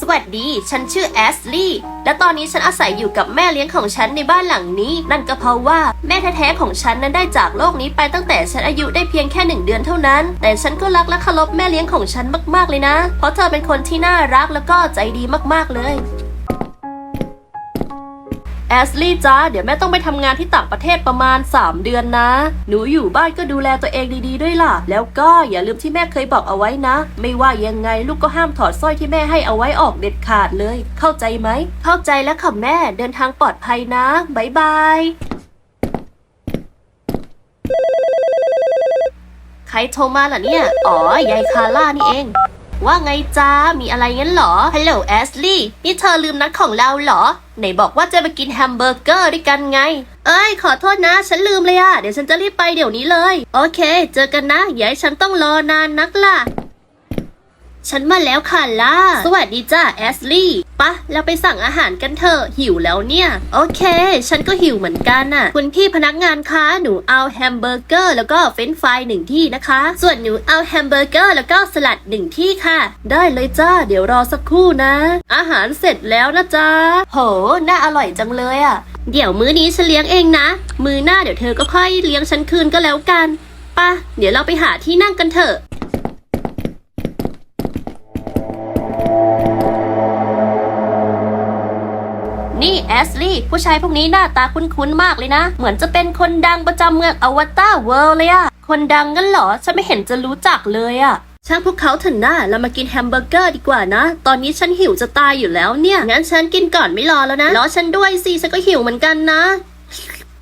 สวัสดี ฉันชื่อแอสลี่ และตอนนี้ฉันอาศัยอยู่กับแม่เลี้ยงของฉันในบ้านหลังนี้ นั่นก็เพราะว่าแม่แท้ๆของฉันนั้นได้จากโลกนี้ไปตั้งแต่ฉันอายุได้เพียงแค่หนึ่งเดือนเท่านั้น แต่ฉันก็รักและเคารพแม่เลี้ยงของฉันมากๆเลยนะ เพราะเธอเป็นคนที่น่ารักแล้วก็ใจดีมากๆเลย แอสลี่จ้าเดี๋ยวแม่ต้องไปทำงานที่ต่างประเทศประมาณ 3 เดือนนะ หนูอยู่บ้านก็ดูแลตัวเองดีๆด้วยล่ะ แล้วก็อย่าลืมที่แม่เคยบอกเอาไว้นะ ไม่ว่ายังไงลูกก็ห้ามถอดสร้อยที่แม่ให้เอาไว้ออกเด็ดขาดเลย เข้าใจไหม เข้าใจแล้วค่ะแม่เดินทางปลอดภัยนะบ๊ายบายใครโทรมาล่ะเนี่ย อ๋อ ยายคาร่านี่เอง ว่าไงจ้า มีอะไรงั้นเหรอ ฮัลโหลแอสลี่ นี่เธอลืมนัดของเราเหรอ ไหนบอกว่าจะไปกินแฮมเบอร์เกอร์ด้วยกันไง เอ้ย ขอโทษนะ ฉันลืมเลยอะเดี๋ยวฉันจะรีบไปเดี๋ยวนี้เลย โอเค เจอกันนะ อย่าให้ฉันต้องรอนานนักล่ะ ฉันมาแล้วค่ะล่า สวัสดีจ้าแอสลี่ ปะ เราไปสั่งอาหารกันเถอะ หิวแล้วเนี่ย โอเค ฉันก็หิวเหมือนกันน่ะ คุณพี่พนักงานคะ หนูเอาแฮมเบอร์เกอร์แล้วก็เฟรนช์ฟรายหนึ่งที่นะคะ ส่วนหนูเอาแฮมเบอร์เกอร์แล้วก็สลัดหนึ่งที่ค่ะ ได้เลยจ้า เดี๋ยวรอสักครู่นะ อาหารเสร็จแล้วนะจ๊ะ โห น่าอร่อยจังเลยอะ เดี๋ยวมื้อนี้ฉันเลี้ยงเองนะ มื้อหน้าเดี๋ยวเธอก็ค่อยเลี้ยงฉันคืนก็แล้วกัน ปะ เดี๋ยวเราไปหาที่นั่งกันเถอะ แอสลี่ผู้ชายพวกนี้หน้าตาคุ้นๆมากเลยนะ เหมือนจะเป็นคนดังประจำเมืองอวตารเวิลด์เลยอะคนดังงั้นเหรอ ฉันไม่เห็นจะรู้จักเลยอะช่างพวกเขาเถอะนะเรามากินแฮมเบอร์เกอร์ดีกว่านะ ตอนนี้ฉันหิวจะตายอยู่แล้วเนี่ย งั้นฉันกินก่อนไม่รอแล้วนะ รอฉันด้วยสิ ฉันก็หิวเหมือนกันนะ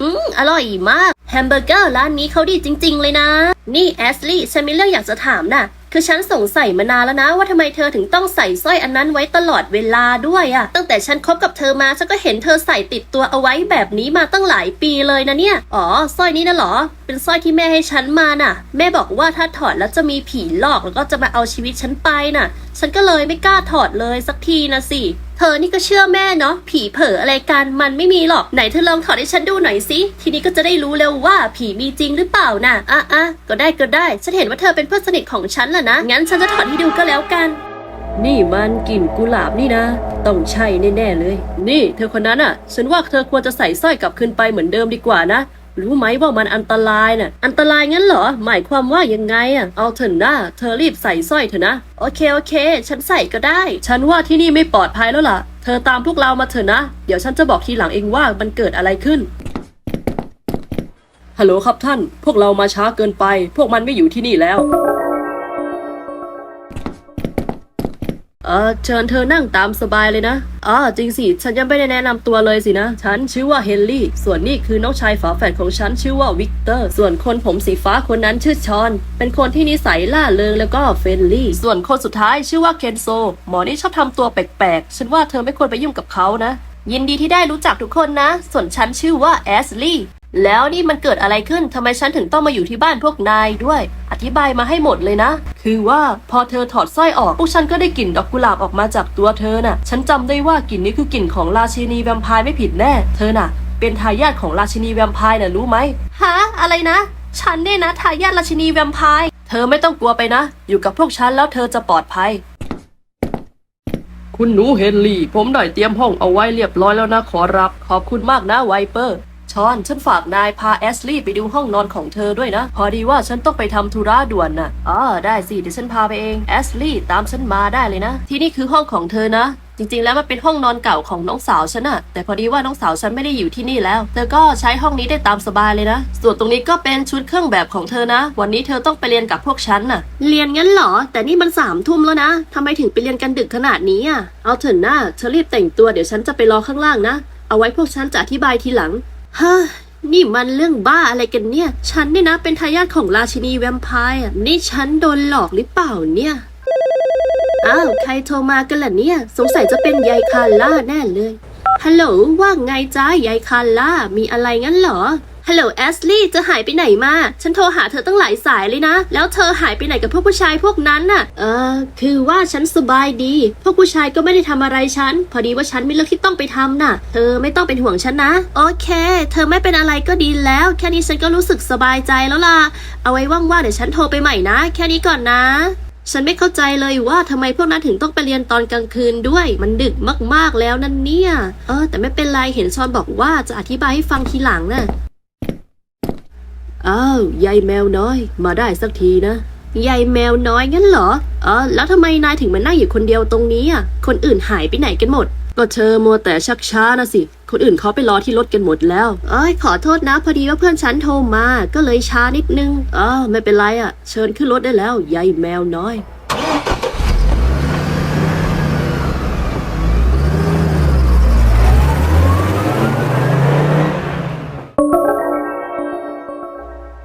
อืม อร่อยมาก แฮมเบอร์เกอร์ร้านนี้เขาดีจริง ๆ เลยนะ นี่แอสลี่ ฉันมีเรื่องอยากจะถามน่ะ คือฉันสงสัยมานานแล้วนะ ว่าทำไมเธอถึงต้องใส่สร้อยอันนั้นไว้ตลอดเวลาด้วยอะตั้งแต่ฉันคบกับเธอมาฉันก็เห็นเธอใส่ติดตัวเอาไว้แบบนี้มาตั้งหลายปีเลยนะเนี่ย อ๋อสร้อยนี้นะหรอ เป็นสร้อยที่แม่ให้ฉันมาน่ะ แม่บอกว่าถ้าถอดแล้วจะมีผีหลอกแล้วก็จะมาเอาชีวิตฉันไปน่ะ ฉันก็เลยไม่กล้าถอดเลยสักทีนะสิ เธอนี่ก็เชื่อแม่เนาะผีเผลออะไรกันมันไม่มีหรอกไหนเธอลองถอดให้ฉันดูหน่อยสิทีนี้ก็จะได้รู้แล้วว่าผีมีจริงหรือเปล่าน่ะอะอะก็ได้ก็ได้ ฉันเห็นว่าเธอเป็นเพื่อนสนิทของฉันแหละนะ งั้นฉันจะถอดให้ดูก็แล้วกัน นี่มันกลิ่นกุหลาบนี่นะ ต้องใช่แน่ๆเลย นี่ เธอคนนั้นอะ ฉันว่าเธอควรจะใส่สร้อยกลับคืนไปเหมือนเดิมดีกว่านะ รู้ไหมว่ามันอันตรายน่ะ อันตรายงั้นเหรอ หมายความว่ายังไงอะเอาเถอะนะเธอรีบใส่สร้อยเถอะนะ โอเคโอเค ฉันใส่ก็ได้ ฉันว่าที่นี่ไม่ปลอดภัยแล้วล่ะ เธอตามพวกเรามาเถอะนะ เดี๋ยวฉันจะบอกทีหลังเองว่ามันเกิดอะไรขึ้น ฮัลโหลครับท่าน พวกเรามาช้าเกินไป พวกมันไม่อยู่ที่นี่แล้ว ออเชิญเธอนั่งตามสบายเลยนะอ๋อจริงสิ ฉันยังไม่ได้แนะนำตัวเลยสินะ ฉันชื่อว่าเฮนรี่ ส่วนนี่คือน้องชายฝาแฝดของฉันชื่อว่าวิกเตอร์ ส่วนคนผมสีฟ้าคนนั้นชื่อชอน เป็นคนที่นิสัยล่าเริงแล้วก็เฟรนลี่ ส่วนคนสุดท้ายชื่อว่าเคนโซ หมอนี่ชอบทำตัวแปลกๆ ฉันว่าเธอไม่ควรไปยุ่งกับเขานะ ยินดีที่ได้รู้จักทุกคนนะ ส่วนฉันชื่อว่าแอสลี่ แล้วนี่มันเกิดอะไรขึ้นทำไมฉันถึงต้องมาอยู่ที่บ้านพวกนายด้วย อธิบายมาให้หมดเลยนะ คือว่าพอเธอถอดสร้อยออก พวกฉันก็ได้กลิ่นดอกกุหลาบออกมาจากตัวเธอน่ะ ฉันจำได้ว่ากลิ่นนี้คือกลิ่นของราชินีแวมไพร์ไม่ผิดแน่ เธอน่ะ เป็นทายาทของราชินีแวมไพร์น่ะรู้ไหมฮะอะไรนะ ฉันเนี่ยนะทายาทราชินีแวมไพร์ เธอไม่ต้องกลัวไปนะ อยู่กับพวกฉันแล้วเธอจะปลอดภัย คุณหนูเฮนรี่ ผมได้เตรียมห้องเอาไว้เรียบร้อยแล้วนะขอรับ ขอบคุณมากนะไวเปอร์ ชอน ฉันฝากนายพาแอสลี่ไปดูห้องนอนของเธอด้วยนะ พอดีว่าฉันต้องไปทำธุระด่วนน่ะอ๋อได้สิ เดี๋ยวฉันพาไปเอง แอสลี่ตามฉันมาได้เลยนะ ที่นี่คือห้องของเธอนะ จริงๆ แล้วมันเป็นห้องนอนเก่าของน้องสาวฉันน่ะแต่พอดีว่าน้องสาวฉันไม่ได้อยู่ที่นี่แล้ว เธอก็ใช้ห้องนี้ได้ตามสบายเลยนะ ส่วนตรงนี้ก็เป็นชุดเครื่องแบบของเธอนะ วันนี้เธอต้องไปเรียนกับพวกฉันน่ะ เรียนงั้นเหรอ แต่นี่มันสามทุ่มแล้วนะทำไมถึงไปเรียนกันดึกขนาดนี้อะเอาเถอะนะเธอรีบแต่งตัวเดี๋ยวฉันจะไปรอข้างล่างนะ เอาไว้พวกฉันจะอธิบายทีหลังเฮ้นี่มันเรื่องบ้าอะไรกันเนี่ย ฉันเนี่ยนะเป็นทายาทของราชินีแวมไพร์อะนี่ฉันโดนหลอกหรือเปล่าเนี่ย อ้าว ใครโทรมากันล่ะเนี่ย สงสัยจะเป็นยายคาร่าแน่เลย ฮัลโหล ว่าไงจ้ายายคาร่า มีอะไรงั้นเหรอ ฮัลโหลแอสลี่จะหายไปไหนมา ฉันโทรหาเธอตั้งหลายสายเลยนะ แล้วเธอหายไปไหนกับพวกผู้ชายพวกนั้นน่ะ เออ คือว่าฉันสบายดี พวกผู้ชายก็ไม่ได้ทำอะไรฉัน พอดีว่าฉันมีเรื่องที่ต้องไปทำน่ะ เธอไม่ต้องเป็นห่วงฉันนะ โอเค เธอไม่เป็นอะไรก็ดีแล้ว แค่นี้ฉันก็รู้สึกสบายใจแล้วล่ะ เอาไว้ว่างๆเดี๋ยวฉันโทรไปใหม่นะ แค่นี้ก่อนนะฉันไม่เข้าใจเลยว่าทำไมพวกนั้นถึงต้องไปเรียนตอนกลางคืนด้วย มันดึกมากๆแล้วนั่นเนี่ย เออ แต่ไม่เป็นไร เห็นชอนบอกว่าจะอธิบายให้ฟังทีหลังน่ะ อ้าวยายแมวน้อย มาได้สักทีนะยายแมวน้อยงั้นเหรอเออแล้วทำไมนายถึงมานั่งอยู่คนเดียวตรงนี้อะคนอื่นหายไปไหนกันหมด ก็เธอมัวแต่ชักช้านะสิ คนอื่นเขาไปรอที่รถกันหมดแล้ว เอ้ยขอโทษนะ พอดีว่าเพื่อนฉันโทรมาก็เลยช้านิดนึงเออไม่เป็นไรอะ เชิญขึ้นรถได้แล้วยายแมวน้อย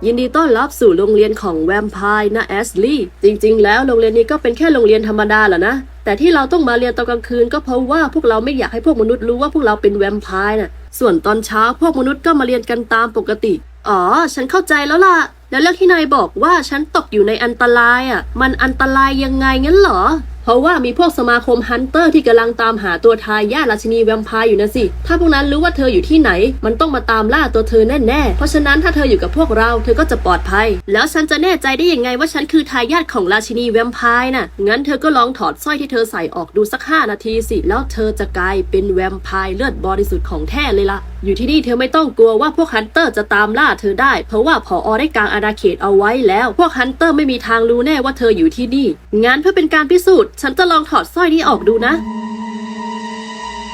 ยินดีต้อนรับสู่โรงเรียนของแวมไพร์นะแอสลี่จริง ๆ แล้วโรงเรียนนี้ก็เป็นแค่โรงเรียนธรรมดาแหละนะแต่ที่เราต้องมาเรียนตอนกลางคืนก็เพราะว่าพวกเราไม่อยากให้พวกมนุษย์รู้ว่าพวกเราเป็นแวมไพร์น่ะส่วนตอนเช้าพวกมนุษย์ก็มาเรียนกันตามปกติ อ๋อ ฉันเข้าใจแล้วล่ะ แล้วเรื่องที่นายบอกว่าฉันตกอยู่ในอันตรายอะ มันอันตรายยังไงงั้นเหรอ เพราะว่ามีพวกสมาคมฮันเตอร์ที่กำลังตามหาตัวทายาทราชินีแวมไพร์อยู่นะสิ ถ้าพวกนั้นรู้ว่าเธออยู่ที่ไหน มันต้องมาตามล่าตัวเธอแน่ๆ เพราะฉะนั้นถ้าเธออยู่กับพวกเราเธอก็จะปลอดภัย แล้วฉันจะแน่ใจได้ยังไงว่าฉันคือทายาทของราชินีแวมไพร์น่ะ งั้นเธอก็ลองถอดสร้อยที่เธอใส่ออกดูสักห้านาทีสิ แล้วเธอจะกลายเป็นแวมไพร์เลือดบริสุทธิ์ของแท้เลยล่ะ อยู่ที่นี่เธอไม่ต้องกลัวว่าพวกฮันเตอร์จะตามล่าเธอได้ เพราะว่าผออได้กางอาณาเขตเอาไว้แล้ว พวกฮันเตอร์ไม่มีทางรู้แน่ว่าเธออยู่ที่นี่ งั้นเพื่อเป็นการพิสูจน์ฉันจะลองถอดสร้อยนี้ออกดูนะ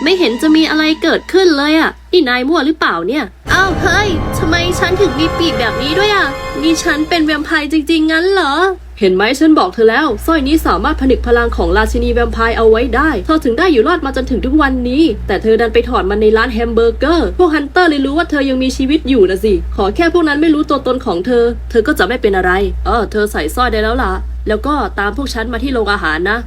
ไม่เห็นจะมีอะไรเกิดขึ้นเลยอะ่ะ นี่นายมั่วหรือเปล่าเนี่ย อ้าวเฮ้ยทำไมฉันถึงมีปีกแบบนี้ด้วยอะ่ะ นี่ฉันเป็นแวมไพร์จริง ๆ งั้นเหรอ เห็นไหมฉันบอกเธอแล้วสร้อยนี้สามารถผนึกพลังของราชินีแวมไพร์เอาไว้ได้ เธอถึงได้อยู่รอดมาจนถึงทุกวันนี้ แต่เธอดันไปถอดมันในร้านแฮมเบอร์เกอร์ พวกฮันเตอร์เลยรู้ว่าเธอยังมีชีวิตอยู่นะสิ ขอแค่พวกนั้นไม่รู้ตัวตนของเธอ เธอก็จะไม่เป็นอะไร เออ เธอใส่สร้อยได้แล้วล่ะ แล้วก็ตามพวกฉันมาที่โรงอาหารนะ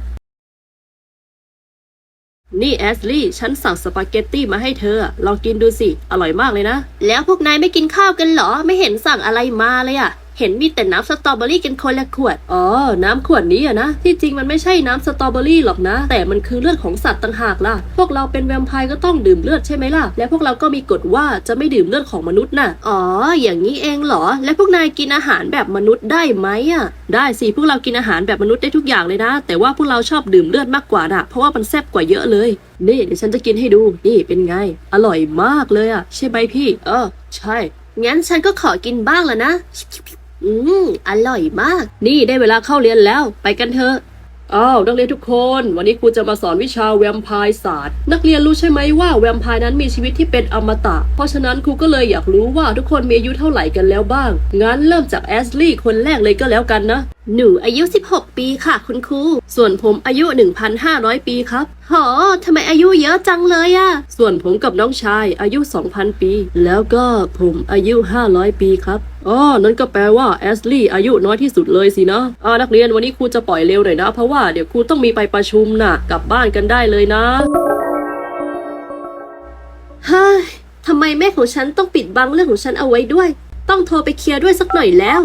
นี่แอสลี่ ฉันสั่งสปาเกตตี้มาให้เธอ ลองกินดูสิ อร่อยมากเลยนะ แล้วพวกนายไม่กินข้าวกันเหรอ ไม่เห็นสั่งอะไรมาเลยอะ เห็นมีแต่น้ำสตรอเบอรี่กันคนละขวด อ๋อ น้ำขวดนี้อะนะ ที่จริงมันไม่ใช่น้ำสตรอเบอรี่หรอกนะ แต่มันคือเลือดของสัตว์ต่างหากล่ะ พวกเราเป็นแวมไพร์ก็ต้องดื่มเลือดใช่ไหมล่ะ และพวกเราก็มีกฎว่าจะไม่ดื่มเลือดของมนุษย์น่ะ อ๋อ อย่างนี้เองเหรอ และพวกนายกินอาหารแบบมนุษย์ได้ไหมอะได้สิ พวกเรากินอาหารแบบมนุษย์ได้ทุกอย่างเลยนะ แต่ว่าพวกเราชอบดื่มเลือดมากกว่าน่ะ เพราะว่ามันแซ่บกว่าเยอะเลย นี่เดี๋ยวฉันจะกินให้ดู นี่เป็นไง อร่อยมากเลยอะใช่ไหมพี่ เออ ใช่ งั้นฉันก็ขอกินบ้างแล้วนะ อืม อร่อยมาก นี่ได้เวลาเข้าเรียนแล้ว ไปกันเถอะ อ้าว นักเรียนทุกคน วันนี้ครูจะมาสอนวิชาแวมไพร์ศาสตร์ นักเรียนรู้ใช่ไหมว่าแวมไพร์นั้นมีชีวิตที่เป็นอมตะ เพราะฉะนั้นครูก็เลยอยากรู้ว่าทุกคนมีอายุเท่าไหร่กันแล้วบ้าง งั้นเริ่มจากแอสลี่คนแรกเลยก็แล้วกันนะ หนูอายุ 16 ปีค่ะ คุณครู ส่วนผมอายุ 1,500 ปีครับ หอทำไมอายุเยอะจังเลยอะส่วนผมกับน้องชายอายุ 2,000 ปี แล้วก็ผมอายุ 500 ปีครับอ๋อนั่นก็แปลว่าแอสลี่อายุน้อยที่สุดเลยสินะอ่านักเรียนวันนี้ครูจะปล่อยเร็วหน่อยนะ เพราะว่าเดี๋ยวครูต้องมีไปประชุมน่ะ กลับบ้านกันได้เลยนะเฮ้ยทำไมแม่ของฉันต้องปิดบังเรื่องของฉันเอาไว้ด้วย ต้องโทรไปเคลียร์ด้วยสักหน่อยแล้ว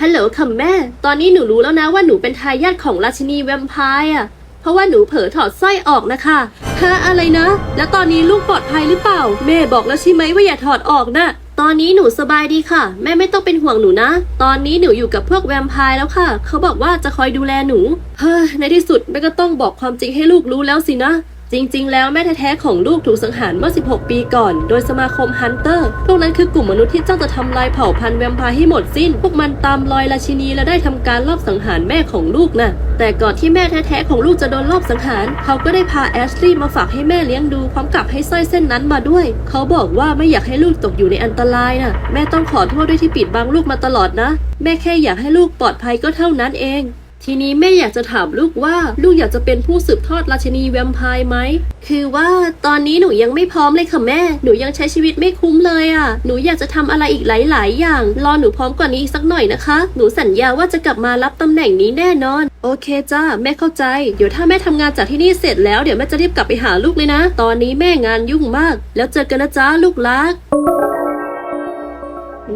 ฮัลโหลค่ะแม่ ตอนนี้หนูรู้แล้วนะว่าหนูเป็นทายาทของราชินีแวมไพร์อะ เพราะว่าหนูเผลอถอดสร้อยออกนะคะฮะอะไรนะ แล้วตอนนี้ลูกปลอดภัยหรือเปล่า แม่บอกแล้วใช่ไหมว่าอย่าถอดออกนะตอนนี้หนูสบายดีค่ะ แม่ไม่ต้องเป็นห่วงหนูนะ ตอนนี้หนูอยู่กับพวกแวมไพร์แล้วค่ะ เขาบอกว่าจะคอยดูแลหนู เฮ้ยในที่สุดแม่ก็ต้องบอกความจริงให้ลูกรู้แล้วสินะ จริงๆ แล้วแม่แท้ๆของลูกถูกสังหารเมื่อ 16 ปีก่อน โดยสมาคมฮันเตอร์ พวกนั้นคือกลุ่มมนุษย์ที่จ้องจะทำลายเผ่าพันธุ์แวมไพร์ให้หมดสิ้น พวกมันตามรอยราชินีและได้ทำการลอบสังหารแม่ของลูกน่ะ แต่ก่อนที่แม่แท้ๆของลูกจะโดนลอบสังหาร เขาก็ได้พาแอชลีย์มาฝากให้แม่เลี้ยงดูพร้อมกับให้สร้อยเส้นนั้นมาด้วย เขาบอกว่าไม่อยากให้ลูกตกอยู่ในอันตรายน่ะ แม่ต้องขอโทษด้วยที่ปิดบังลูกมาตลอดนะ แม่แค่อยากให้ลูกปลอดภัยก็เท่านั้นเอง ทีนี้แม่อยากจะถามลูกว่าลูกอยากจะเป็นผู้สืบทอดราชินีแวมไพร์ไหม คือว่าตอนนี้หนูยังไม่พร้อมเลยค่ะแม่ หนูยังใช้ชีวิตไม่คุ้มเลยอะ่ะ หนูอยากจะทำอะไรอีกหลาย ๆ อย่าง รอหนูพร้อมกว่านี้อีกสักหน่อยนะคะ หนูสัญญาว่าจะกลับมารับตำแหน่งนี้แน่นอน โอเคจ้าแม่เข้าใจ เดี๋ยวถ้าแม่ทำงานจากที่นี่เสร็จแล้วเดี๋ยวแม่จะรีบกลับไปหาลูกเลยนะ ตอนนี้แม่งานยุ่งมาก แล้วเจอกันนะจ้าลูกรัก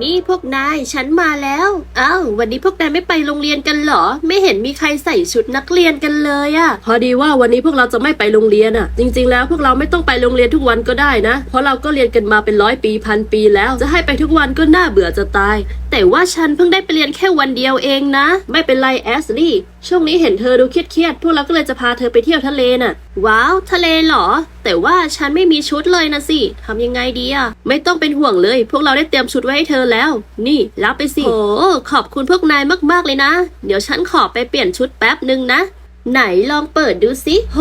นี่พวกนาย ฉันมาแล้วอ้าววันนี้พวกนายไม่ไปโรงเรียนกันเหรอ ไม่เห็นมีใครใส่ชุดนักเรียนกันเลยอะพอดีว่าวันนี้พวกเราจะไม่ไปโรงเรียนอะจริง ๆ แล้วพวกเราไม่ต้องไปโรงเรียนทุกวันก็ได้นะ เพราะเราก็เรียนกันมาเป็นร้อยปีพันปีแล้ว จะให้ไปทุกวันก็น่าเบื่อจะตาย แต่ว่าฉันเพิ่งได้ไปเรียนแค่วันเดียวเองนะ ไม่เป็นไรแอสลี่ ช่วงนี้เห็นเธอดูเครียดๆ พวกเราก็เลยจะพาเธอไปเที่ยวทะเลน่ะ ว้าว ทะเลเหรอ แต่ว่าฉันไม่มีชุดเลยนะสิทำยังไงดีอะไม่ต้องเป็นห่วงเลย พวกเราได้เตรียมชุดไว้ให้เธอแล้ว นี่ รับไปสิ โอ้ขอบคุณพวกนายมากๆเลยนะ เดี๋ยวฉันขอไปเปลี่ยนชุดแป๊บหนึ่งนะ ไหนลองเปิดดูสิ โห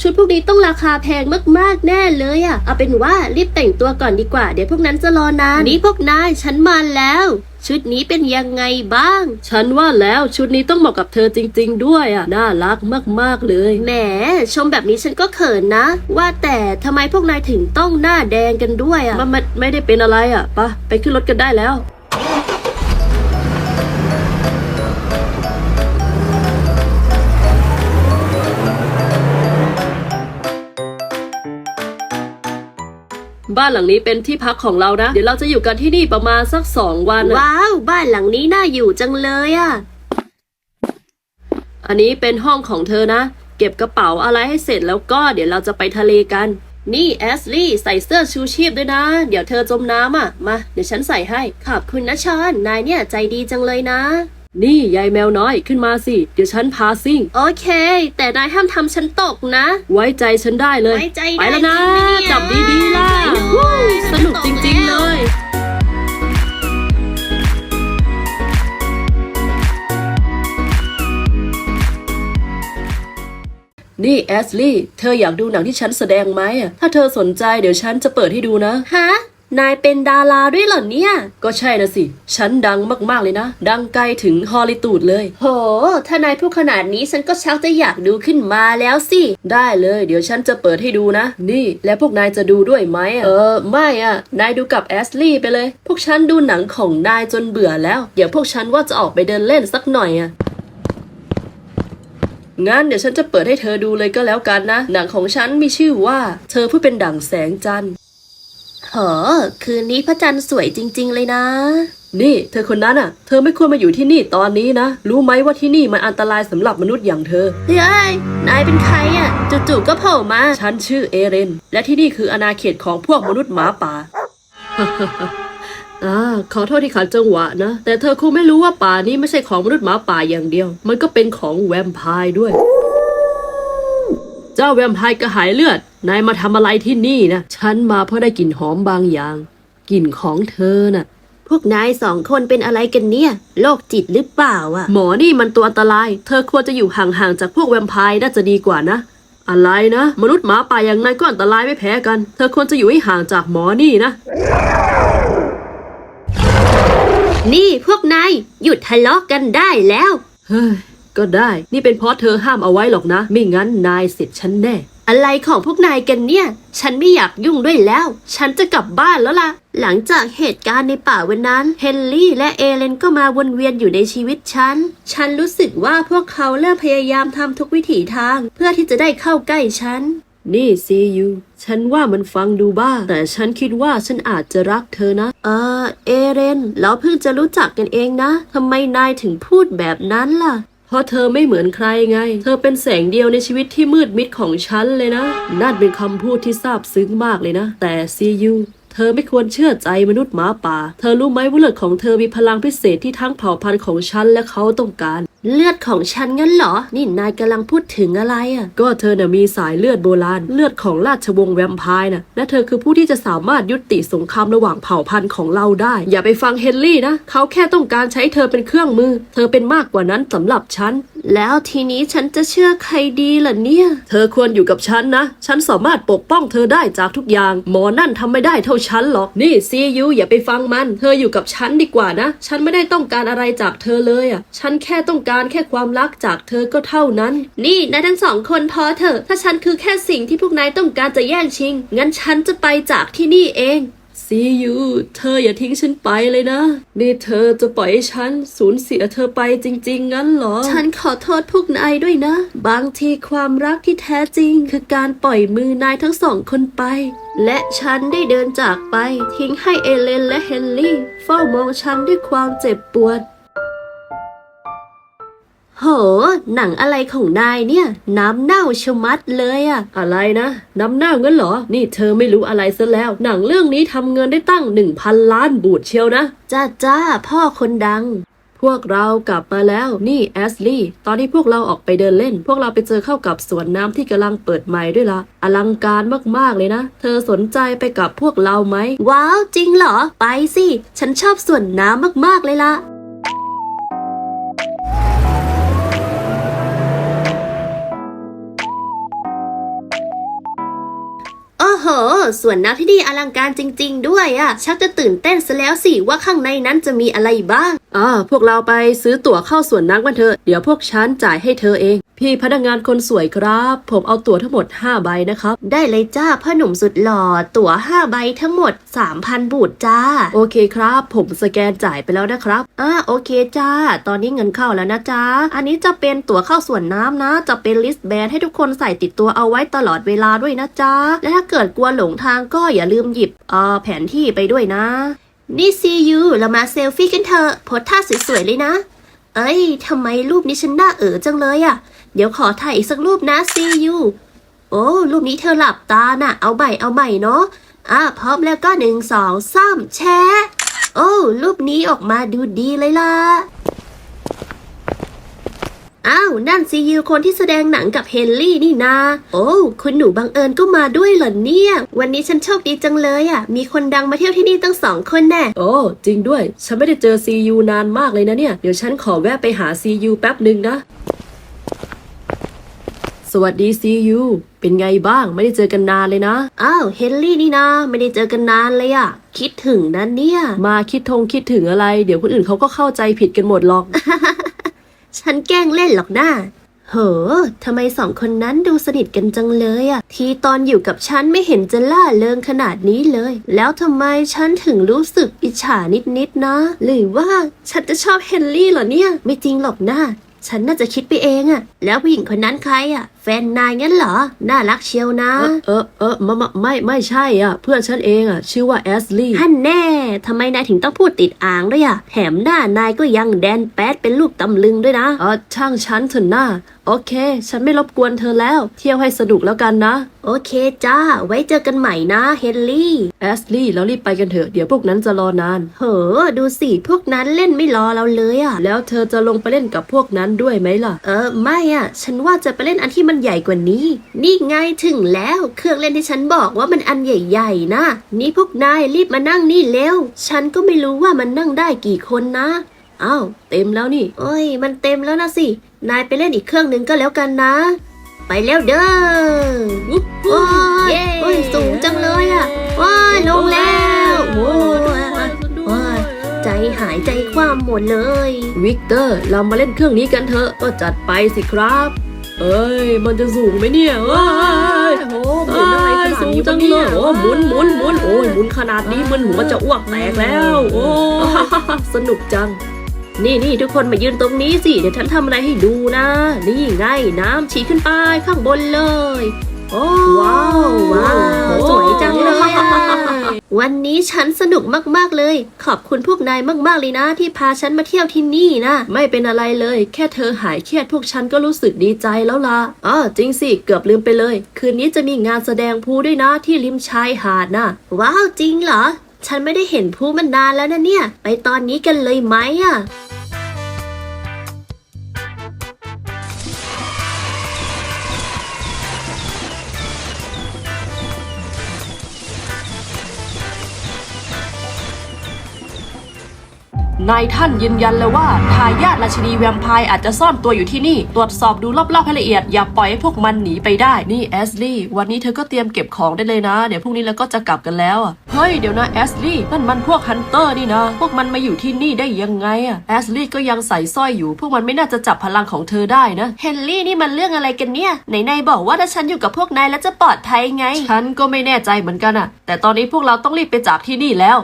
ชุดพวกนี้ต้องราคาแพงมากๆแน่เลยอะเอาเป็นว่ารีบแต่งตัวก่อนดีกว่า เดี๋ยวพวกนั้นจะรอนาน นี่พวกนายฉันมาแล้ว ชุดนี้เป็นยังไงบ้าง ฉันว่าแล้วชุดนี้ต้องเหมาะกับเธอจริง ๆ ด้วยอะ น่ารักมากๆเลย แหม ชมแบบนี้ฉันก็เขินนะ ว่าแต่ทำไมพวกนายถึงต้องหน้าแดงกันด้วยอะ มันไม่ได้เป็นอะไรอะปะไปขึ้นรถกันได้แล้ว บ้านหลังนี้เป็นที่พักของเรานะ เดี๋ยวเราจะอยู่กันที่นี่ประมาณสักสองวันน่ะว้าว บ้านหลังนี้น่าอยู่จังเลยอะอันนี้เป็นห้องของเธอนะ เก็บกระเป๋าอะไรให้เสร็จแล้วก็เดี๋ยวเราจะไปทะเลกัน นี่แอสลี่ใส่เสื้อชูชีพด้วยนะ เดี๋ยวเธอจมน้ำอะ มา เดี๋ยวฉันใส่ให้ ขอบคุณนะชอนนายเนี่ยใจดีจังเลยนะ นี่ยายแมวน้อยขึ้นมาสิ เดี๋ยวฉันพาซิ่ง โอเค แต่นายห้ามทำฉันตกนะ ไว้ใจฉันได้เลย ไว้ใจไปได้แล้วนะ จริงไหมเนี่ย จับดี แอสลี่เธออยากดูหนังที่ฉันแสดงไหมอะถ้าเธอสนใจเดี๋ยวฉันจะเปิดให้ดูนะฮะนายเป็นดาราด้วยเหรอเนี่ย ก็ใช่นะสิ ฉันดังมากๆเลยนะ ดังไกลถึงฮอลลีวูดเลย โห ถ้านายพูดขนาดนี้ฉันก็ชักจะอยากดูขึ้นมาแล้วสิ ได้เลย เดี๋ยวฉันจะเปิดให้ดูนะ นี่ แล้วพวกนายจะดูด้วยไหมอะเออ ไม่อะนายดูกับแอสลี่ไปเลย พวกฉันดูหนังของนายจนเบื่อแล้ว เดี๋ยวพวกฉันว่าจะออกไปเดินเล่นสักหน่อยอะ งั้นเดี๋ยวฉันจะเปิดให้เธอดูเลยก็แล้วกันนะ หนังของฉันมีชื่อว่า เธอผู้เป็นดั่งแสงจันทร์โหคืนนี้พระจันทร์สวยจริง ๆ เลยนะ นี่ เธอคนนั้นอะ เธอไม่ควรมาอยู่ที่นี่ตอนนี้นะ รู้ไหมว่าที่นี่มันอันตรายสำหรับมนุษย์อย่างเธอ เฮ้ย นายเป็นใครอะ่ะ จู่ๆก็โผล่มา ฉันชื่อเอเรน และที่นี่คืออาณาเขตของพวกมนุษย์หมาป่า อ่าขอโทษที่ขัดจังหวะนะ แต่เธอคงไม่รู้ว่าป่านี้ไม่ใช่ของมนุษย์หมาป่าอย่างเดียว มันก็เป็นของแวมไพร์ด้วย เจ้าแวมไพร์กระหายเลือด นายมาทำอะไรที่นี่นะ ฉันมาเพราะได้กลิ่นหอมบางอย่าง กลิ่นของเธอน่ะ พวกนายสองคนเป็นอะไรกันเนี่ยโรคจิตหรือเปล่าอะหมอนี่มันตัวอันตราย เธอควรจะอยู่ห่างๆจากพวกแวมไพร์น่าจะดีกว่านะ อะไรนะ มนุษย์หมาป่าอย่างนายก็อันตรายไม่แพ้กัน เธอควรจะอยู่ให้ห่างจากหมอนี่นะ นี่พวกนายหยุดทะเลาะกันได้แล้ว เฮ้ย ก็ได้ นี่เป็นเพราะเธอห้ามเอาไว้หรอกนะ ไม่งั้นนายเสร็จฉันแน่ อะไรของพวกนายกันเนี่ย ฉันไม่อยากยุ่งด้วยแล้ว ฉันจะกลับบ้านแล้วล่ะ หลังจากเหตุการณ์ในป่าวันนั้น เฮนรี่และเอเลนก็มาวนเวียนอยู่ในชีวิตฉัน ฉันรู้สึกว่าพวกเขาเริ่มพยายามทำทุกวิถีทาง เพื่อที่จะได้เข้าใกล้ฉัน นี่ซียูฉันว่ามันฟังดูบ้า แต่ฉันคิดว่าฉันอาจจะรักเธอนะ เออเอเรน เราเพิ่งจะรู้จักกันเองนะทำไมนายถึงพูดแบบนั้นล่ะ เพราะเธอไม่เหมือนใครไง เธอเป็นแสงเดียวในชีวิตที่มืดมิดของฉันเลยนะ นั่นเป็นคำพูดที่ซาบซึ้งมากเลยนะ แต่ซียูเธอไม่ควรเชื่อใจมนุษย์หมาป่า เธอรู้ไหมว่าเลือดของเธอมีพลังพิเศษที่ทั้งเผ่าพันธุ์ของฉันและเขาต้องการเลือดของฉันงั้นเหรอ นี่นายกำลังพูดถึงอะไรอะก็เธอน่ะมีสายเลือดโบราณ เลือดของราชวงศ์แวมไพร์น่ะ และเธอคือผู้ที่จะสามารถยุติสงครามระหว่างเผ่าพันธุ์ของเราได้ อย่าไปฟังเฮนรี่นะ เขาแค่ต้องการใช้เธอเป็นเครื่องมือ เธอเป็นมากกว่านั้นสำหรับฉัน แล้วทีนี้ฉันจะเชื่อใครดีล่ะเนี่ย เธอควรอยู่กับฉันนะ ฉันสามารถปกป้องเธอได้จากทุกอย่าง หมอนั่นทำไม่ได้เท่าฉันหรอก นี่ซียูอย่าไปฟังมัน เธออยู่กับฉันดีกว่านะ ฉันไม่ได้ต้องการอะไรจากเธอเลยอะ ฉันแค่ต้องการแค่ความรักจากเธอก็เท่านั้น นี่นายทั้งสองคนพอเถอะ ถ้าฉันคือแค่สิ่งที่พวกนายต้องการจะแย่งชิง งั้นฉันจะไปจากที่นี่เองซียูเธออย่าทิ้งฉันไปเลยนะ นี่เธอจะปล่อยให้ฉันสูญเสียเธอไปจริง ๆ งั้นเหรอ ฉันขอโทษพวกนายด้วยนะ บางทีความรักที่แท้จริง คือการปล่อยมือนายทั้งสองคนไป และฉันได้เดินจากไป ทิ้งให้เอเลนและเฮนรี่ เฝ้ามองฉันด้วยความเจ็บปวด โห หนังอะไรของนายเนี่ย น้ำเน่าชะมัดเลยอะอะไรนะ น้ำหน้าเงินเหรอ นี่เธอไม่รู้อะไรซะแล้ว หนังเรื่องนี้ทำเงินได้ตั้ง 1,000 ล้านบูทเชียวนะ จ้าจ้าพ่อคนดังพวกเรากลับมาแล้วนี่แอสลี่ตอนที่พวกเราออกไปเดินเล่น พวกเราไปเจอเข้ากับสวนน้ำที่กำลังเปิดใหม่ด้วยละอลังการมากๆเลยนะ เธอสนใจไปกับพวกเราไหมว้าวจริงเหรอ ไปสิ ฉันชอบส่วนน้ำมากๆเลยล่ะ ส่วนน้ำที่นี่อลังการจริง ๆ ด้วยอะชักจะตื่นเต้นซะแล้วสิว่าข้างในนั้นจะมีอะไรบ้างอ่าพวกเราไปซื้อตั๋วเข้าสวนน้ำกันเถอะเดี๋ยวพวกฉันจ่ายให้เธอเอง พี่พนักงานคนสวยครับ ผมเอาตั๋วทั้งหมด 5 ใบนะครับ ได้เลยจ้าพ่อหนุ่มสุดหล่อ ตั๋ว 5 ใบทั้งหมด 3,000 บูทจ้า โอเคครับ ผมสแกนจ่ายไปแล้วนะครับอ่าโอเคจ้า ตอนนี้เงินเข้าแล้วนะจ้าอันนี้จะเป็นตั๋วเข้าสวนน้ำนะ จะเป็นลิสต์แบนให้ทุกคนใส่ติดตัวเอาไว้ตลอดเวลาด้วยนะจ้าและถ้าเกิดกลัวหลงทางก็อย่าลืมหยิบเอ่อแผนที่ไปด้วยนะ นี่ซียูเรามาเซลฟี่กันเถอะโพสท่าสวยๆเลยนะ เอ้ยทำไมรูปนี้ฉันน่าเอ๋อจังเลยอะ่ะ เดี๋ยวขอถ่ายอีกสักรูปนะซียูโอ้รูปนี้เธอหลับตาน่ะ เอาใหม่เอาใหม่เนาะอะพร้อมแล้วก็หนึ่งสองสามแชะโอ้รูปนี้ออกมาดูดีเลยล่ะ อ้าว นั่นซียูคนที่แสดงหนังกับเฮนรี่นี่นา โอ้ คุณหนูบังเอิญก็มาด้วยเหรอเนี่ย วันนี้ฉันโชคดีจังเลยอะ มีคนดังมาเที่ยวที่นี่ตั้งสองคนแน่ โอ้ จริงด้วย ฉันไม่ได้เจอซียูนานมากเลยนะเนี่ย เดี๋ยวฉันขอแวะไปหาซียูแป๊บหนึ่งนะ สวัสดีซียูเป็นไงบ้างไม่ได้เจอกันนานเลยนะ อ้าวเฮนรี่นี่นาไม่ได้เจอกันนานเลยอะคิดถึงนะเนี่ย มาคิดทงคิดถึงอะไร เดี๋ยวคนอื่นเขาก็เข้าใจผิดกันหมดหรอก ฉันแกล้งเล่นหรอกนะเฮ้อทำไมสองคนนั้นดูสนิทกันจังเลยอะทีตอนอยู่กับฉันไม่เห็นจะล่าเริงขนาดนี้เลย แล้วทำไมฉันถึงรู้สึกอิจฉานิดๆนะ หรือว่าฉันจะชอบเฮนรี่เหรอเนี่ย ไม่จริงหรอกนะฉันน่าจะคิดไปเองอะแล้วผู้หญิงคนนั้นใครอะแฟนนายงั้นเหรอ น่ารักเชียวนะเออเออเออไม่ไม่ไม่ใช่อะ เพื่อนฉันเองอะ ชื่อว่าแอสลี่ท่านแน่ทำไมนายถึงต้องพูดติดอ่างด้วยอะแถมหน้านายก็ยังแดนแป๊ดเป็นลูกตำลึงด้วยนะ เออช่างฉันเถอะหน้า โอเค ฉันไม่รบกวนเธอแล้ว เที่ยวให้สนุกแล้วกันนะ โอเคจ้า ไว้เจอกันใหม่นะเฮนรี่แอสลี่เรารีบไปกันเถอะเดี๋ยวพวกนั้นจะรอนาน เหอดูสิพวกนั้นเล่นไม่รอเราเลยอะ่ะ แล้วเธอจะลงไปเล่นกับพวกนั้นด้วยไหมล่ะ เออไม่อะ่ะ ฉันว่าจะไปเล่นอันที่มันใหญ่กว่านี้ นี่ไงถึงแล้ว เครื่องเล่นที่ฉันบอกว่ามันอันใหญ่ๆนะ นี่พวกนายรีบมานั่งนี่เร็ว ฉันก็ไม่รู้ว่ามันนั่งได้กี่คนนะอ้าวเต็มแล้วนี่โอ้ย มันเต็มแล้วนะสิ นายไปเล่นอีกเครื่องหนึ่งก็แล้วกันนะ ไปแล้วเด้อโอ้ยโอ้ยสูงจังเลยอะ่ะว้ายลงแล้วโอ้ยโอ้ยใจหายใจคว่ำหมดเลย วิกเตอร์ เรามาเล่นเครื่องนี้กันเถอะก็จัดไปสิครับ เอ้ย มันจะสูงไหมเนี่ยว้ายโอ้หมุนอะไรขนาดนี้จังเลยโอ้หมุนหมุนหมุนโอ้ยหมุนขนาดนี้มันหัวจะอ้วกแตกแล้ว โอ้สนุกจัง นี่นี่ทุกคนมายืนตรงนี้สิ เดี๋ยวฉันทำอะไรให้ดูนะ นี่ไงน้ำฉีดขึ้นไปข้างบนเลย โอ้ วันนี้ฉันสนุกมากๆเลย ขอบคุณพวกนายมากๆเลยนะ ที่พาฉันมาเที่ยวที่นี่นะ ไม่เป็นอะไรเลย แค่เธอหายเครียดพวกฉันก็รู้สึกดีใจแล้วล่ะอ๋อจริงสิ เกือบลืมไปเลย คืนนี้จะมีงานแสดงพูด้วยนะที่ริมชายหาดน่ะว้าวจริงเหรอ ฉันไม่ได้เห็นพูมันนานแล้วนะเนี่ย ไปตอนนี้กันเลยไหมอะ นายท่านยืนยันเลยว่าทายาทราชินีแวมไพร์อาจจะซ่อนตัวอยู่ที่นี่ ตรวจสอบดูรอบๆให้ละเอียด อย่าปล่อยให้พวกมันหนีไปได้ นี่แอสลี่ วันนี้เธอก็เตรียมเก็บของได้เลยนะ เดี๋ยวพรุ่งนี้เราก็จะกลับกันแล้วอะเฮ้ย เดี๋ยวนะแอสลี่ นั่นมันพวกฮันเตอร์นี่นะ พวกมันมาอยู่ที่นี่ได้ยังไงอะแอสลี่ก็ยังใส่สร้อยอยู่ พวกมันไม่น่าจะจับพลังของเธอได้นะ เฮนรี่นี่มันเรื่องอะไรกันเนี่ย ไหนนายบอกว่าถ้าฉันอยู่กับพวกนายแล้วจะปลอดภัยไง ฉันก็ไม่แน่ใจเหมือนกันอะแต่ตอนนี้พวกเราต้องรีบไปจากที่นี่แล้ว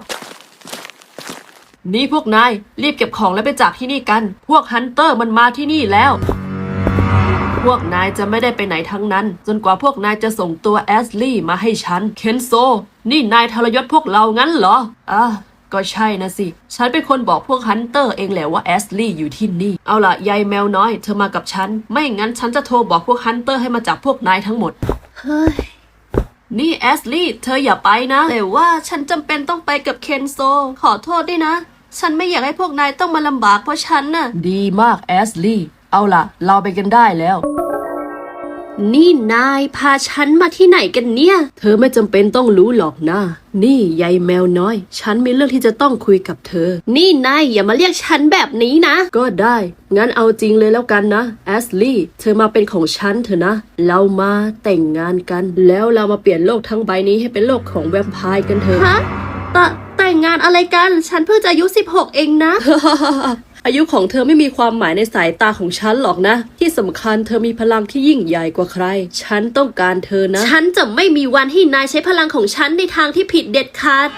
นี่พวกนายรีบเก็บของแล้วไปจากที่นี่กัน พวกฮันเตอร์มันมาที่นี่แล้วพพวกนายจะไม่ได้ไปไหนทั้งนั้น จนกว่าพวกนายจะส่งตัวแอสลี่มาให้ฉัน เคนโซ นี่นายทรยศพวกเรางั้นเหรออะก็ใช่นะสิ ฉันเป็นคนบอกพวกฮันเตอร์เองแหละว่าแอสลี่อยู่ที่นี่ เอาล่ะยายแมวน้อย เธอมากับฉัน ไม่งั้นฉันจะโทรบอกพวกฮันเตอร์ให้มาจับพวกนายทั้งหมด เฮ้ย นี่แอสลี่ เธออย่าไปนะ แต่ว่าฉันจำเป็นต้องไปกับเคนโซ ขอโทษด้วยนะ ฉันไม่อยากให้พวกนายต้องมาลำบากเพราะฉันน่ะ ดีมากแอสลี่ เอาล่ะ เราไปกันได้แล้ว นี่นายพาฉันมาที่ไหนกันเนี่ย เธอไม่จำเป็นต้องรู้หรอกนะ นี่ยายแมวน้อย ฉันมีเรื่องที่จะต้องคุยกับเธอ นี่นายอย่ามาเรียกฉันแบบนี้นะ ก็ได้ งั้นเอาจริงเลยแล้วกันนะแอสลี่เธอมาเป็นของฉันเถอะนะ เรามาแต่งงานกัน แล้วเรามาเปลี่ยนโลกทั้งใบนี้ให้เป็นโลกของแวมไพร์กันเถอะฮะแต่ แต่งงานอะไรกัน ฉันเพิ่งจะอายุ 16 เองนะ อายุของเธอไม่มีความหมายในสายตาของฉันหรอกนะ ที่สำคัญเธอมีพลังที่ยิ่งใหญ่กว่าใคร ฉันต้องการเธอนะ ฉันจะไม่มีวันที่นายใช้พลังของฉันในทางที่ผิดเด็ดขาด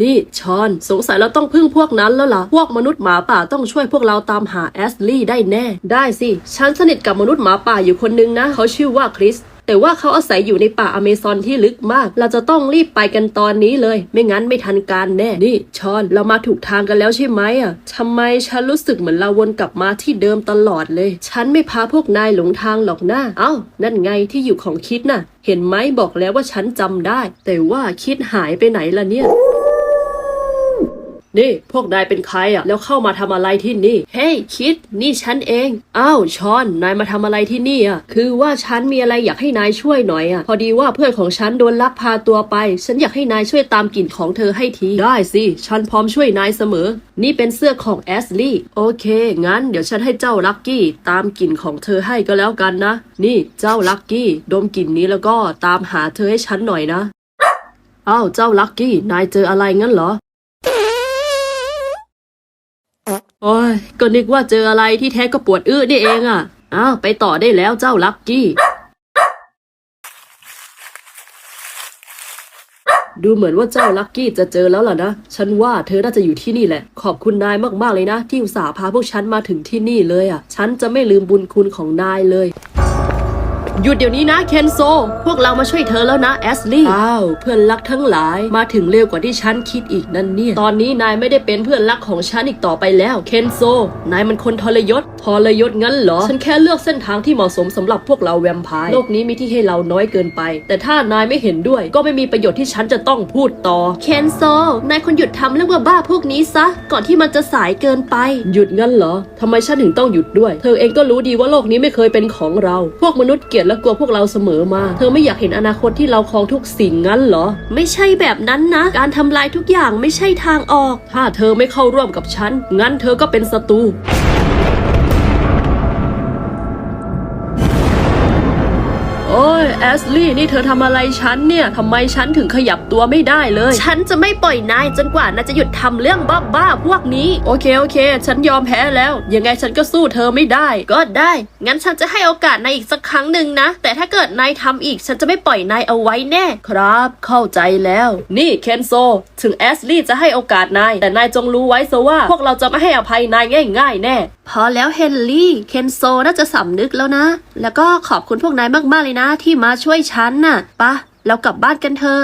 นี่ชอน สงสัยเราต้องพึ่งพวกนั้นแล้วล่ะ พวกมนุษย์หมาป่าต้องช่วยพวกเราตามหาแอสลี่ได้แน่ ได้สิ ฉันสนิทกับมนุษย์หมาป่าอยู่คนนึงนะ เขาชื่อว่าคริส แต่ว่าเขาอาศัยอยู่ในป่าอเมซอนที่ลึกมาก เราจะต้องรีบไปกันตอนนี้เลย ไม่งั้นไม่ทันการแน่ นี่ชอน เรามาถูกทางกันแล้วใช่ไหมอะทำไมฉันรู้สึกเหมือนเราวนกลับมาที่เดิมตลอดเลย ฉันไม่พาพวกนายหลงทางหรอกนะเอ้า นั่นไงที่อยู่ของคิดน่ะ เห็นไหมบอกแล้วว่าฉันจำได้ แต่ว่าคิดหายไปไหนล่ะเนี่ย นี่พวกนายเป็นใครอะ แล้วเข้ามาทำอะไรที่นี่ เฮ้ยคิด นี่ฉันเอง อ้าวชอน นายมาทำอะไรที่นี่อะ คือว่าฉันมีอะไรอยากให้นายช่วยหน่อยอะ พอดีว่าเพื่อนของฉันโดนลักพาตัวไป ฉันอยากให้นายช่วยตามกลิ่นของเธอให้ที ได้สิ ฉันพร้อมช่วยนายเสมอ นี่เป็นเสื้อของแอสลี่ โอเค งั้นเดี๋ยวฉันให้เจ้าลักกี้ตามกลิ่นของเธอให้ก็แล้วกันนะ นี่เจ้าลักกี้ ดมกลิ่นนี้แล้วก็ตามหาเธอให้ฉันหน่อยนะ อ้าวเจ้าลักกี้ นายเจออะไรงั้นเหรอ โอ้ยก็นึกว่าเจออะไรที่แท้ก็ปวดอื้อนี่เองอะอ้าวไปต่อได้แล้วเจ้าลักกี้ ดูเหมือนว่าเจ้าลักกี้จะเจอแล้วล่ะนะ ฉันว่าเธอน่าจะอยู่ที่นี่แหละ ขอบคุณนายมากๆเลยนะ ที่อุตส่าห์พาพวกฉันมาถึงที่นี่เลยอะ ฉันจะไม่ลืมบุญคุณของนายเลย หยุดเดี๋ยวนี้นะเคนโซ พวกเรามาช่วยเธอแล้วนะแอสลี่ อ้าว เพื่อนรักทั้งหลายมาถึงเร็วกว่าที่ฉันคิดอีกนั่นเนี่ย ตอนนี้นายไม่ได้เป็นเพื่อนรักของฉันอีกต่อไปแล้วเคนโซ นายมันคนทรยศทรยศงั้นเหรอ ฉันแค่เลือกเส้นทางที่เหมาะสมสำหรับพวกเราแวมไพร์โลกนี้มีที่ให้เราน้อยเกินไป แต่ถ้านายไม่เห็นด้วยก็ไม่มีประโยชน์ที่ฉันจะต้องพูดต่อเคนโซนายควรหยุดทำเรื่องบ้าๆพวกนี้ซะ ก่อนที่มันจะสายเกินไป หยุดงั้นเหรอทำไมฉันถึงต้องหยุดด้วย เธอเองก็รู้ดีว่าโลกนี้ไม่เคยเป็นของเรา พวกมนุษย์เกลียดและกลัวพวกเราเสมอมา เธอไม่อยากเห็นอนาคตที่เราครองทุกสิ่งงั้นเหรอ ไม่ใช่แบบนั้นนะ การทำลายทุกอย่างไม่ใช่ทางออก ถ้าเธอไม่เข้าร่วมกับฉัน งั้นเธอก็เป็นศัตรู แอสลี่นี่เธอทำอะไรฉันเนี่ยทำไมฉันถึงขยับตัวไม่ได้เลย ฉันจะไม่ปล่อยนายจนกว่านายจะหยุดทำเรื่องบ้าๆพวกนี้ โอเคโอเค ฉันยอมแพ้แล้ว ยังไงฉันก็สู้เธอไม่ได้ ก็ได้ งั้นฉันจะให้โอกาสนายอีกสักครั้งหนึ่งนะ แต่ถ้าเกิดนายทำอีกฉันจะไม่ปล่อยนายเอาไว้แน่ ครับ เข้าใจแล้ว นี่เคนโซ ถึงแอสลี่จะให้โอกาสนาย แต่นายจงรู้ไว้ซะว่า พวกเราจะไม่ให้อภัยนายง่าย ๆ แน่ พอแล้วเฮนรี่ เคนโซน่าจะสำนึกแล้วนะ แล้วก็ขอบคุณพวกนายมากๆเลยนะที่มาช่วยฉันน่ะปะเรากลับบ้านกันเถอะ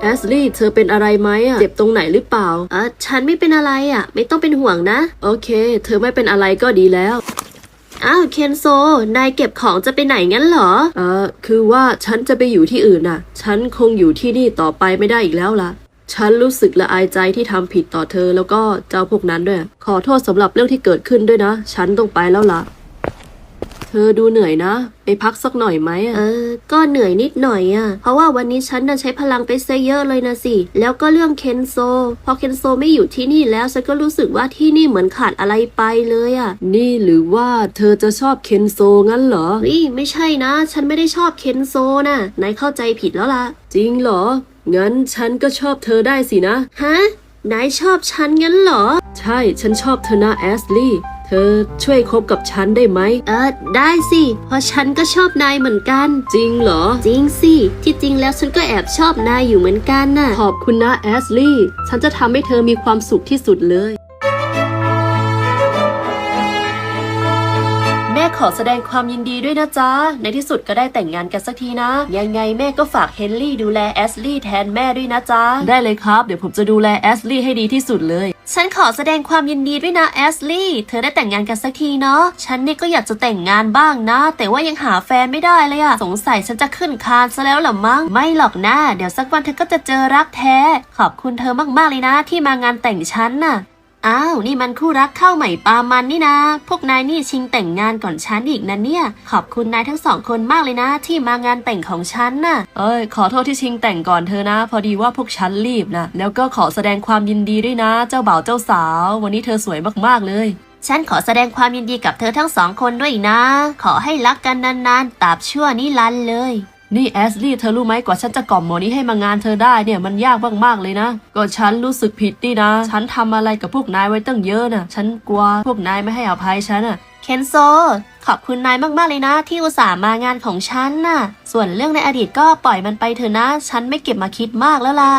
แอสลี่เธอเป็นอะไรไหมอะเจ็บตรงไหนหรือเปล่าเออฉันไม่เป็นอะไรอะ ไม่ต้องเป็นห่วงนะ โอเค เธอไม่เป็นอะไรก็ดีแล้ว อ้าวเคนโซ นายเก็บของจะไปไหนงั้นเหรอ เออคือว่าฉันจะไปอยู่ที่อื่นน่ะ ฉันคงอยู่ที่นี่ต่อไปไม่ได้อีกแล้วล่ะ ฉันรู้สึกละอายใจที่ทำผิดต่อเธอแล้วก็เจ้าพวกนั้นด้วย ขอโทษสำหรับเรื่องที่เกิดขึ้นด้วยนะ ฉันต้องไปแล้วล่ะ เธอดูเหนื่อยนะ ไปพักสักหน่อยไหมอะเออ ก็เหนื่อยนิดหน่อยอะ่ะ เพราะว่าวันนี้ฉันน่ะใช้พลังไปซะเยอะเลยนะสิ แล้วก็เรื่องเคนโซ พอเคนโซไม่อยู่ที่นี่แล้วฉันก็รู้สึกว่าที่นี่เหมือนขาดอะไรไปเลยอะ่ะนี่หรือว่าเธอจะชอบเคนโซงั้นเหรอเฮ้ยไม่ใช่นะ ฉันไม่ได้ชอบเคนโซนะนายเข้าใจผิดแล้วล่ะ จริงเหรอ งั้นฉันก็ชอบเธอได้สินะ ฮะ นายชอบฉันงั้นเหรอ ใช่ ฉันชอบเธอนะแอสลี่ เธอช่วยคบกับฉันได้ไหม เออได้สิ เพราะฉันก็ชอบนายเหมือนกัน จริงเหรอ จริงสิ ที่จริงแล้วฉันก็แอบชอบนายอยู่เหมือนกันน่ะ ขอบคุณนะแอสลี่ ฉันจะทำให้เธอมีความสุขที่สุดเลย ขอแสดงความยินดีด้วยนะจ๊ะ ในที่สุดก็ได้แต่งงานกันสักทีนะ ยังไงแม่ก็ฝากเฮนรี่ดูแลแอสลี่แทนแม่ด้วยนะจ๊ะ ได้เลยครับ เดี๋ยวผมจะดูแลแอสลี่ให้ดีที่สุดเลย ฉันขอแสดงความยินดีด้วยนะแอสลี่เธอได้แต่งงานกันสักทีเนาะ ฉันนี่ก็อยากจะแต่งงานบ้างนะ แต่ว่ายังหาแฟนไม่ได้เลยอะสงสัยฉันจะขึ้นคานซะแล้วหรอมั้ง ไม่หรอกนะ เดี๋ยวสักวันเธอก็จะเจอรักแท้ ขอบคุณเธอมากๆเลยนะ ที่มางานแต่งฉันน่ะ อ้าว นี่มันคู่รักเข้าใหม่ปามันนี่นะ พวกนายนี่ชิงแต่งงานก่อนฉันอีกนะเนี่ย ขอบคุณนายทั้งสองคนมากเลยนะ ที่มางานแต่งของฉันน่ะ เอ้ย ขอโทษที่ชิงแต่งก่อนเธอนะ พอดีว่าพวกฉันรีบนะ แล้วก็ขอแสดงความยินดีด้วยนะ เจ้าบ่าวเจ้าสาว วันนี้เธอสวยมากๆเลย ฉันขอแสดงความยินดีกับเธอทั้งสองคนด้วยนะ ขอให้รักกันนานๆตราบชั่วนิรันดร์เลย นี่แอสลี่เธอรู้ไหมกว่าฉันจะกล่อมหมอนี้ให้มางานเธอได้เนี่ยมันยากมากๆเลยนะ ก็ฉันรู้สึกผิดนี่นะ ฉันทำอะไรกับพวกนายไว้ตั้งเยอะนะฉันกลัวพวกนายไม่ให้อภัยฉันอะเคนโซ ขอบคุณนายมากๆเลยนะ ที่อุตส่าห์มางานของฉันน่ะ ส่วนเรื่องในอดีตก็ปล่อยมันไปเถอะนะ ฉันไม่เก็บมาคิดมากแล้วล่ะ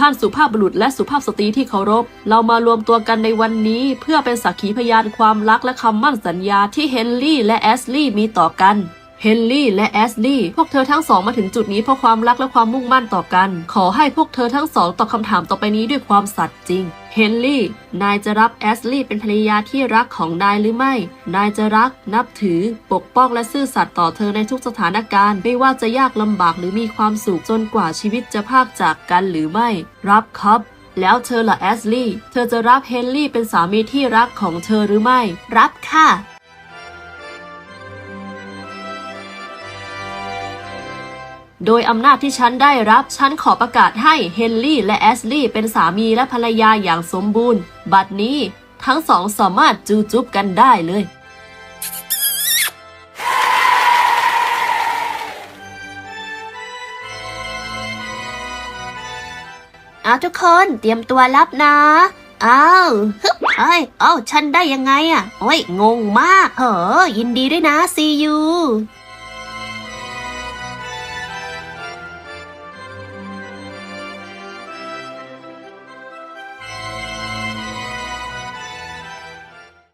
ท่านสุภาพบุรุษและสุภาพสตรีที่เคารพ เรามารวมตัวกันในวันนี้ เพื่อเป็นสักขีพยานความรักและคำมั่นสัญญาที่เฮนรี่และแอสลี่มีต่อกัน เฮนรี่และแอสลี่พวกเธอทั้งสองมาถึงจุดนี้เพราะความรักและความมุ่งมั่นต่อกัน ขอให้พวกเธอทั้งสองตอบคำถามต่อไปนี้ด้วยความสัตย์จริง เฮนรี่ นายจะรับแอสลี่เป็นภรรยาที่รักของนายหรือไม่ นายจะรัก นับถือ ปกป้องและซื่อสัตย์ต่อเธอในทุกสถานการณ์ ไม่ว่าจะยากลำบากหรือมีความสุขจนกว่าชีวิตจะพากจากกันหรือไม่ รับครับแล้วเธอละแอสลี่เธอจะรับเฮนรี่เป็นสามีที่รักของเธอหรือไม่ รับค่ะ โดยอำนาจที่ฉันได้รับ ฉันขอประกาศให้เฮนรี่และแอสลี่เป็นสามีและภรรยาอย่างสมบูรณ์ บัดนี้ทั้งสองสามารถจูจุบกันได้เลย เอาทุกคนเตรียมตัวรับนะ อ้าวฮึบเอ้ยเอ้าฉันได้ยังไงอะ โอ้ย งงมากเหอยินดีด้วยนะซียู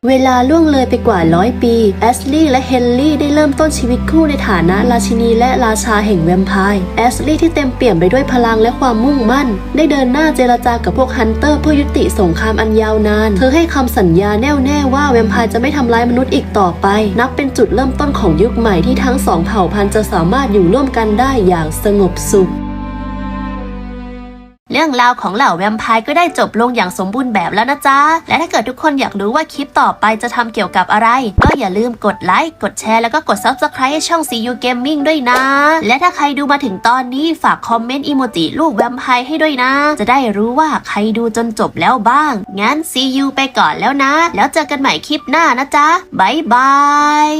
เวลาล่วงเลยไปกว่าร้อยปีแอสลี่และเฮนรี่ได้เริ่มต้นชีวิตคู่ในฐานะราชินีและราชาแห่งแวมไพร์แอสลี่ที่เต็มเปี่ยมไปด้วยพลังและความมุ่งมั่น ได้เดินหน้าเจรจากับพวกฮันเตอร์เพื่อยุติสงครามอันยาวนาน เธอให้คำสัญญาแน่วแน่ว่าแวมไพร์จะไม่ทำร้ายมนุษย์อีกต่อไป นับเป็นจุดเริ่มต้นของยุคใหม่ที่ทั้งสองเผ่าพันธุ์จะสามารถอยู่ร่วมกันได้อย่างสงบสุข รื่องราวของเหล่าแวมไพร์ก็ได้จบลงอย่างสมบูรณ์แบบแล้วนะจ๊ะ และถ้าเกิดทุกคนอยากรู้ว่าคลิปต่อไปจะทำเกี่ยวกับอะไร ก็อย่าลืมกดไลค์ กดแชร์ แล้วก็กด Subscribe ให้ช่อง CU Gaming ด้วยนะ และถ้าใครดูมาถึงตอนนี้ฝากคอมเมนต์อีโมจิรูปแวมไพร์ให้ด้วยนะ จะได้รู้ว่าใครดูจนจบแล้วบ้าง งั้น CU ไปก่อนแล้วนะ แล้วเจอกันใหม่คลิปหน้านะจ๊ะบ๊ายบาย